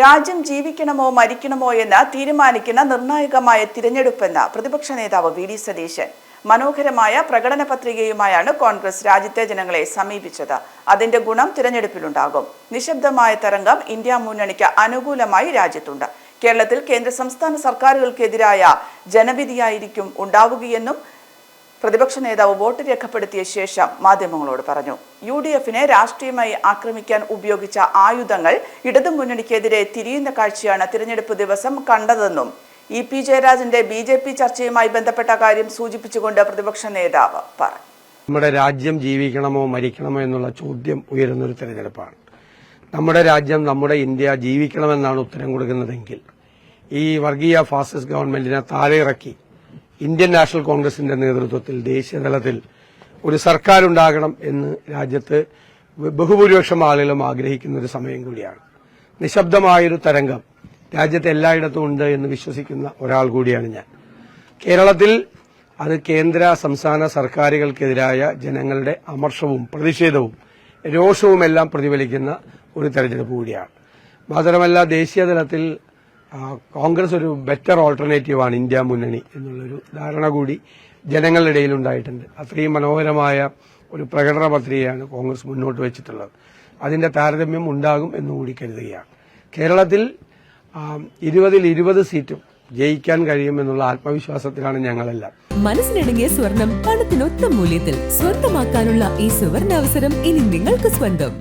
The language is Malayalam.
രാജ്യം ജീവിക്കണമോ മരിക്കണമോ എന്ന് തീരുമാനിക്കുന്ന നിർണായകമായ തിരഞ്ഞെടുപ്പെന്ന് പ്രതിപക്ഷ നേതാവ് വി ഡി സതീശൻ. മനോഹരമായ പ്രകടന പത്രികയുമായാണ് കോൺഗ്രസ് രാജ്യത്തെ ജനങ്ങളെ സമീപിച്ചത്. അതിന്റെ ഗുണം തിരഞ്ഞെടുപ്പിലുണ്ടാകും. നിശബ്ദമായ തരംഗം ഇന്ത്യ മുന്നണിക്ക് അനുകൂലമായി രാജ്യത്തുണ്ട്. കേരളത്തിൽ കേന്ദ്ര സംസ്ഥാന സർക്കാരുകൾക്കെതിരായ ജനവിധിയായിരിക്കും ഉണ്ടാവുകയെന്നും പ്രതിപക്ഷ നേതാവ് വോട്ട് രേഖപ്പെടുത്തിയ ശേഷം മാധ്യമങ്ങളോട് പറഞ്ഞു യു ഡി എഫിനെ രാഷ്ട്രീയമായി ആക്രമിക്കാൻ ഉപയോഗിച്ച ആയുധങ്ങൾ ഇടതു മുന്നണിക്കെതിരെ തിരിയുന്ന കാഴ്ചയാണ് തിരഞ്ഞെടുപ്പ് ദിവസം കണ്ടതെന്നും ഇ പി ജയരാജന്റെ ബി ജെ പി ചർച്ചയുമായി ബന്ധപ്പെട്ട കാര്യം സൂചിപ്പിച്ചുകൊണ്ട് പ്രതിപക്ഷ നേതാവ് പറഞ്ഞു. നമ്മുടെ രാജ്യം ജീവിക്കണമോ മരിക്കണമോ എന്നുള്ള ചോദ്യം ഉയരുന്ന ഒരു തെരഞ്ഞെടുപ്പാണ്. നമ്മുടെ രാജ്യം നമ്മുടെ ഇന്ത്യ ജീവിക്കണമെന്നാണ് ഉത്തരം കൊടുക്കുന്നതെങ്കിൽ ഈ വർഗീയ ഫാസിസ്റ്റ് ഗവൺമെന്റിനെ താഴെ ഇറക്കി ഇന്ത്യൻ നാഷണൽ കോൺഗ്രസിന്റെ നേതൃത്വത്തിൽ ദേശീയ തലത്തിൽ ഒരു സർക്കാർ ഉണ്ടാകണം എന്ന് രാജ്യത്ത് ബഹുഭൂരിപക്ഷം ആളുകളും ആഗ്രഹിക്കുന്ന ഒരു സമയം കൂടിയാണ്. നിശബ്ദമായൊരു തരംഗം രാജ്യത്ത് എല്ലായിടത്തും ഉണ്ട് എന്ന് വിശ്വസിക്കുന്ന ഒരാൾ കൂടിയാണ് ഞാൻ. കേരളത്തിൽ അത് കേന്ദ്ര സംസ്ഥാന സർക്കാരുകൾക്കെതിരായ ജനങ്ങളുടെ അമർഷവും പ്രതിഷേധവും രോഷവുമെല്ലാം പ്രതിഫലിക്കുന്ന ഒരു തെരഞ്ഞെടുപ്പ് കൂടിയാണ്. മാത്രമല്ല ദേശീയ തലത്തിൽ കോൺഗ്രസ് ഒരു ബെറ്റർ ഓൾട്ടർനേറ്റീവാണ് ഇന്ത്യ മുന്നണി എന്നുള്ളൊരു ധാരണ കൂടി ജനങ്ങളുടെ ഇടയിൽ ഉണ്ടായിട്ടുണ്ട്. അത്രയും മനോഹരമായ ഒരു പ്രകടന പത്രികയാണ് കോൺഗ്രസ് മുന്നോട്ട് വെച്ചിട്ടുള്ളത്. അതിന്റെ താരതമ്യം ഉണ്ടാകും എന്നുകൂടി കരുതുകയാണ്. കേരളത്തിൽ ഇരുപതിൽ ഇരുപത് സീറ്റും ജയിക്കാൻ കഴിയുമെന്നുള്ള ആത്മവിശ്വാസത്തിലാണ് ഞങ്ങളെല്ലാം. മനസ്സിനടങ്ങിയ സ്വർണം പണത്തിനൊത്ത മൂല്യത്തിൽ സ്വന്തമാക്കാനുള്ള ഈ സുവർണാവസരം ഇനി നിങ്ങൾക്ക് സ്വന്തം.